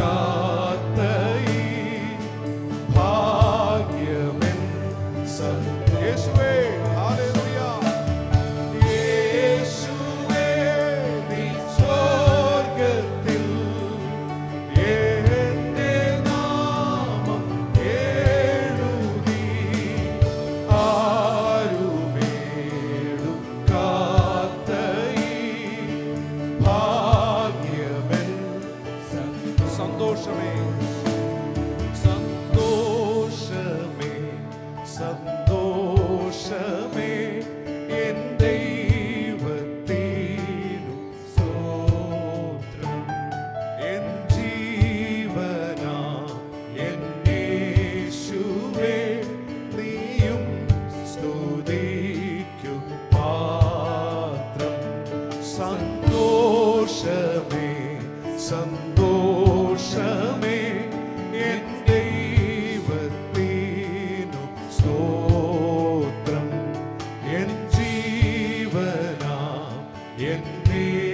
God. സന്തോഷമേ N ദൈവത്തിനു സ്തോത്രം. എൻ ജീവന എന്നേശുവേ നീയും സ്തുതിക്കും പാത്രം. സന്തോഷമേ സന്തോഷം in me.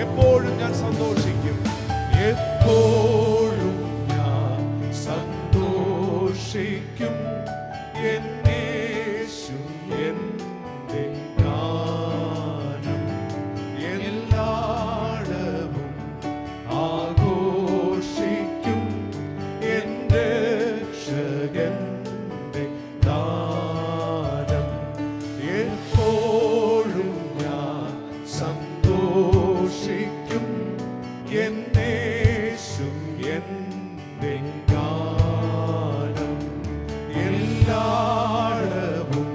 എപ്പോഴും ഞാൻ സന്തോഷിക്കും. എപ്പോഴും ഞാൻ സന്തോഷിക്കും. എന്ന് സന്തോഷിക്കും. എന്നേശും എന്റെ ഗാനം എല്ലായിടവും